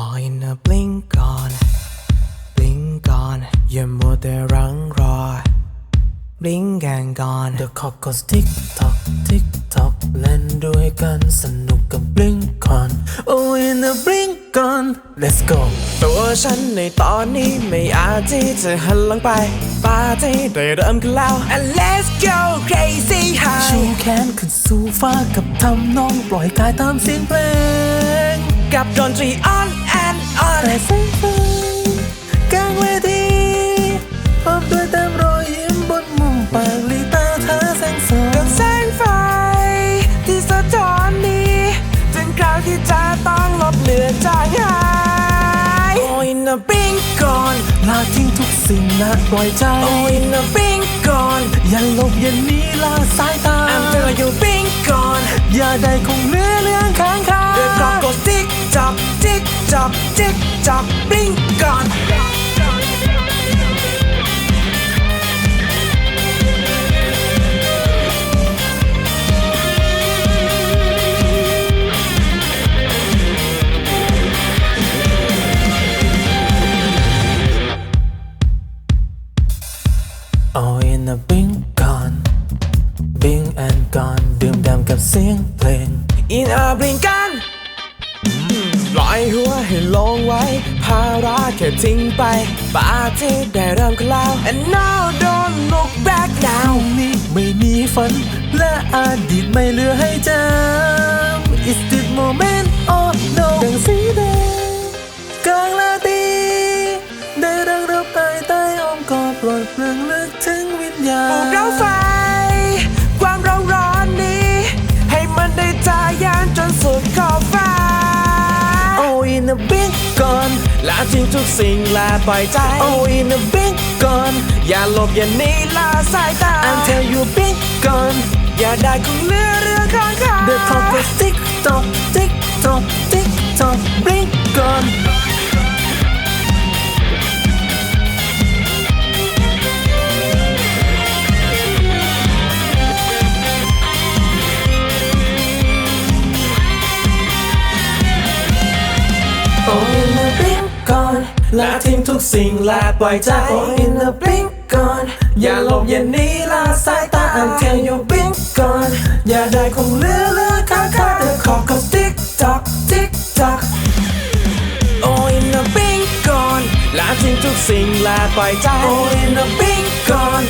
All in a blink ก่อน blink ก่อนอย่ามัวแต่รังรอ blink กันก่อน The clock goes tick tock tick tock เล่นด้วยกันสนุกกับ blink ก่อน Oh in a blink ก่อน Let's go ตัวฉันในตอนนี้ไม่อาจที่จะหันหลังไปปาร์ตี้ได้เริ่มกันแล้ว And let's go crazy high ชูแขนขึ้นสู่ฟ้ากับทำนองปล่อยกายตามเสียงเพลงกับดนตรี on and on แต่แสงไฟกลางเวทีพร้อมด้วยเต็มรอยยิ้มบนมุมปากลีตาเธอแสงสว่างกับแสงไฟ ที่สะท้อนนี้ถึงคราวที่จะต้องลบเลือนจางหายโอ้ยนะปิ้งก่อนลาทิ้งทุกสิ่งและปล่อยใจโอ้ยนะปิ้งก่อนอย่าหลบอย่าหนีลาสายตา I'm telling you ปิ้งก่อนอย่าได้คงเหลือ tock tick tock ปิ้งก่อน All in a blink gone Blink and gone ดื่มด่ำกับเสียงเพลง In a blink gone ป ล่อยหัวให้ลงไว้ ภาระแค่ทิ้งไปปาที่ได้เริ่มกันแล้ว And now don't look back now นี้ไม่มีฝัน และอดีตไม่เหลือให้จำ Is this moment ทิ้งทุกสิ่งและปล่อยใจโอ้ยนะบิ๊กก่อนอย่าหลบอย่าหนีละสายตา I'm tell you big ก่อนอย่าได้คงเหลือเรื่องข้างคา The clock goes tick tock tick tock tick ละทิ้งทุกสิ่งลาปล่อยใจโอ้ยนะบิ๊กก่อนอย่าหลบอย่าหนีลาสายตา I'm tell you big ก่อนอย่าได้คงเลือเลือข้างคา The clock goes tick tock tick tock โอ้ยนะบิ๊กก่อนลาทิ้งทุกสิ่งลาปล่อยใจโอ้ยนะบิ๊กก่อน